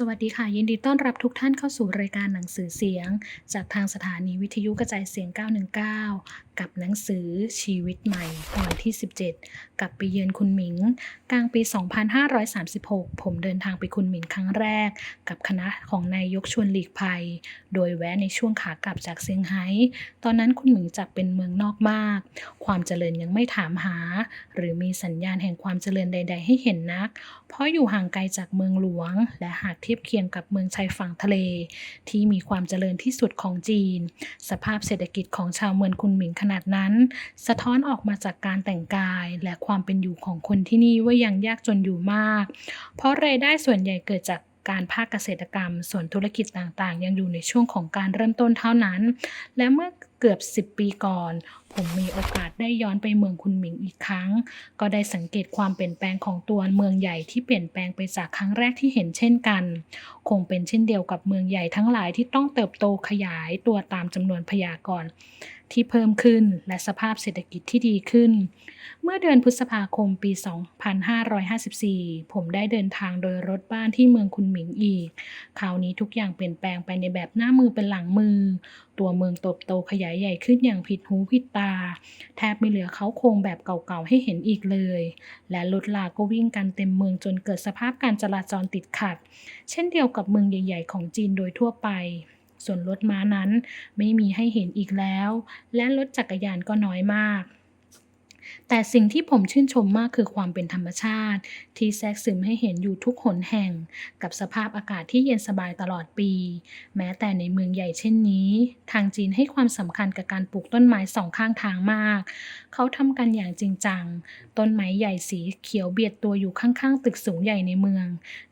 สวัสดีค่ะ ยินดีต้อนรับทุกท่านเข้าสู่รายการหนังสือเสียง จากทางสถานีวิทยุกระจายเสียง 919 กับหนังสือชีวิตใหม่ตอนที่ 17 กับไปเยือนคุณหมิง กลางปี 2536 ผมเดินทางไปคุณหมิงครั้งแรก กับคณะของนายยกชวนหลีกภัย โดยแวะในช่วงขากลับจากเซี่ยงไฮ้ตอนนั้นคุณหมิงจับเป็นเมืองนอกมาก ความเจริญยังไม่ถามหา หรือมีสัญญาณแห่งความเจริญใด ๆ ให้เห็นนัก เพราะอยู่ห่างไกลจากเมืองหลวงและหากเทียบเคียงกับเมืองชายฝั่งทะเล ที่มีความเจริญที่สุดของจีน สภาพเศรษฐกิจของชาวเมืองคุนหมิงขนาดนั้น สะท้อนออกมาจากการแต่งกายและความเป็นอยู่ของคนที่นี่ว่ายังยากจนอยู่มาก เพราะรายได้ส่วนใหญ่เกิดจาก การภาคเกษตรกรรม ส่วนธุรกิจต่างๆ ยังอยู่ในช่วงของการเริ่มต้นเท่านั้น และเมื่อเกือบ 10 ปีก่อน ผมมีโอกาสได้ย้อนไปเมืองคุนหมิงอีกครั้ง ก็ได้สังเกตความเปลี่ยนแปลงของตัวเมืองใหญ่ที่เปลี่ยนแปลงไปจากครั้งแรกที่เห็นเช่นกัน คงเป็นเช่นเดียวกับเมืองใหญ่ทั้งหลายที่ต้องเติบโตขยายตัวตามจำนวนพยากร ที่เพิ่มขึ้น และสภาพเศรษฐกิจที่ดีขึ้น เมื่อเดือนพฤษภาคมปี 2554 ผมได้เดินทางโดยรถบ้านที่เมืองคุนหมิงอีก คราวนี้ทุกอย่างเปลี่ยนแปลงไปในแบบหน้ามือเป็นหลังมือ ตัวเมืองเติบโตขยายใหญ่ขึ้นอย่างผิดหูผิดตา แทบไม่เหลือเขาโครงแบบเก่าๆให้เห็นอีกเลย และรถลาก็วิ่งกันเต็มเมืองจนเกิดสภาพการจราจรติดขัด เช่นเดียวกับเมืองใหญ่ ๆ ของจีนโดยทั่วไป ส่วนรถม้านั้นไม่มีให้เห็นอีกแล้ว และรถจักรยานก็น้อยมากแต่สิ่งที่ผมชื่นชมมากคือความเป็นธรรมชาติ ที่แทรกซึมให้เห็นอยู่ทุกหนแห่ง กับสภาพอากาศที่เย็นสบายตลอดปี แม้แต่ในเมืองใหญ่เช่นนี้ ทางจีนให้ความสำคัญกับการปลูกต้นไม้สองข้างทางมาก เขาทำกันอย่างจริงจัง ต้นไม้ใหญ่สีเขียวเบียดตัวอยู่ข้างๆ ตึกสูงใหญ่ในเมือง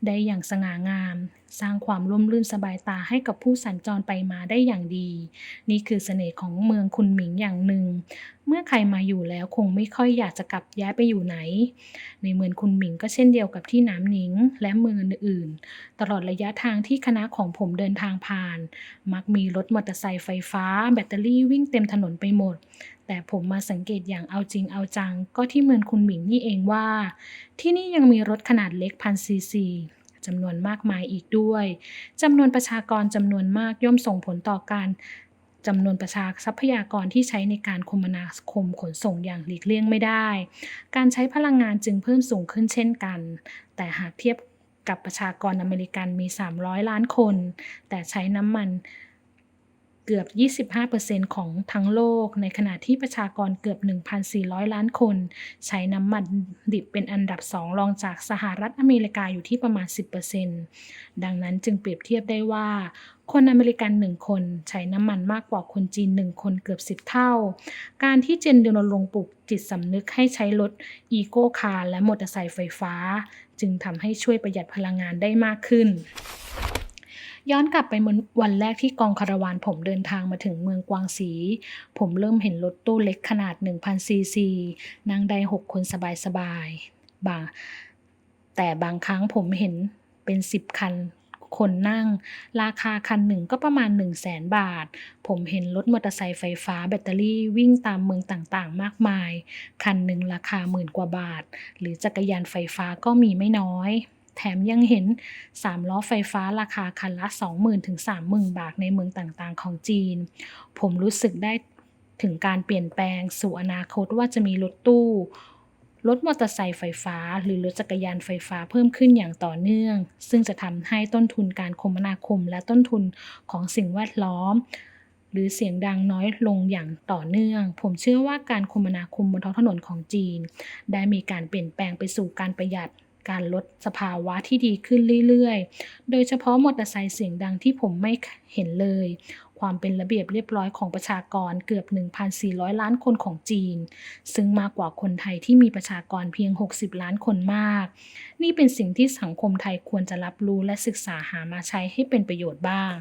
ได้อย่างสง่างาม สร้างความร่มรื่นสบายตาให้กับผู้สัญจรไปมาได้อย่างดี นี่คือเสน่ห์ของเมืองคุนหมิงอย่างหนึ่ง เมื่อใครมาอยู่แล้วคงไม่ค่อยอยากจะกลับย้ายไปอยู่ไหน ในเมืองคุนหมิงก็เช่นเดียวกับที่น้ำหนิงและเมืองอื่นๆ ตลอดระยะทางที่คณะของผมเดินทางผ่าน มักมีรถมอเตอร์ไซค์ไฟฟ้า แบตเตอรี่วิ่งเต็มถนนไปหมดแต่ผมมาสังเกตอย่างเอาจริงเอาจัง ก็ที่เมืองคุนหมิงนี่เองว่า ที่นี่ยังมีรถขนาดเล็กพันซีซี จำนวนมากมายอีกด้วยจำนวนประชากรจำนวนมากย่อมส่งผลต่อการจำนวนประชาทรัพยากรที่ใช้ในการคมนาคมขนส่งอย่างหลีกเลี่ยงไม่ได้ การใช้พลังงานจึงเพิ่มสูงขึ้นเช่นกัน แต่หากเทียบกับประชากรอเมริกันมี 300 ล้านคน แต่ใช้น้ำมัน เกือบ 25%ของทั้งโลก ในขณะที่ประชากรเกือบ 1,400 ล้านคน ใช้น้ำมันดิบเป็นอันดับสองรองจากสหรัฐอเมริกาอยู่ที่ประมาณ 10%ดังนั้นจึงเปรียบเทียบได้ว่า คนอเมริกันหนึ่งคนใช้น้ำมันมากกว่าคนจีนหนึ่งคนเกือบ 10 เท่า การที่เจนเดนลงปลุกจิตสำนึกให้ใช้รถอีโกคาร์และมอเตอร์ไซค์ไฟฟ้า จึงทำให้ช่วยประหยัดพลังงานได้มากขึ้น ย้อนกลับไปเมื่อวันแรกที่กองคาราวานผมเดินทางมาถึงเมืองกวางสี ผมเริ่มเห็นรถตู้เล็กขนาด 1,000ซีซีนั่งได้6คนสบายๆบาง แต่บางครั้งผมเห็นเป็น10คันคนนั่ง ราคาคันหนึ่งก็ประมาณ 1 0 0 0 0แสนบาท ผมเห็นรถมอเตอร์ไซค์ไฟฟ้าแบตเตอรี่วิ่งตามเมืองต่างๆ มากมาย คันหนึ่งราคาหมื่นกว่าบาท หรือจักรยานไฟฟ้าก็มีไม่น้อย แถมยังเห็น 3 ล้อไฟฟ้าราคาคันละ 20,000ถึง30,000 บาทในเมืองต่างๆ ของจีน ผมรู้สึกได้ถึงการเปลี่ยนแปลงสู่อนาคตว่าจะมีรถตู้รถมอเตอร์ไซค์ไฟฟ้า หรือรถจักรยานไฟฟ้าเพิ่มขึ้นอย่างต่อเนื่อง ซึ่งจะทำให้ต้นทุนการคมนาคมและต้นทุนของสิ่งแวดล้อม หรือเสียงดังน้อยลงอย่างต่อเนื่อง ผมเชื่อว่าการคมนาคมบนท้องถนนของจีน ได้มีการเปลี่ยนแปลงไปสู่การประหยัด การลดสภาวะที่ดีขึ้นเรื่อยๆ โดยเฉพาะมอเตอร์ไซค์เสียงดังที่ผมไม่เห็นเลย ความเป็นระเบียบเรียบร้อยของประชากรเกือบ 1,400 ล้านคนของจีน ซึ่งมากกว่าคนไทยที่มีประชากรเพียง 60 ล้านคนมาก นี่เป็นสิ่งที่สังคมไทยควรจะรับรู้และศึกษาหามาใช้ให้เป็นประโยชน์บ้าง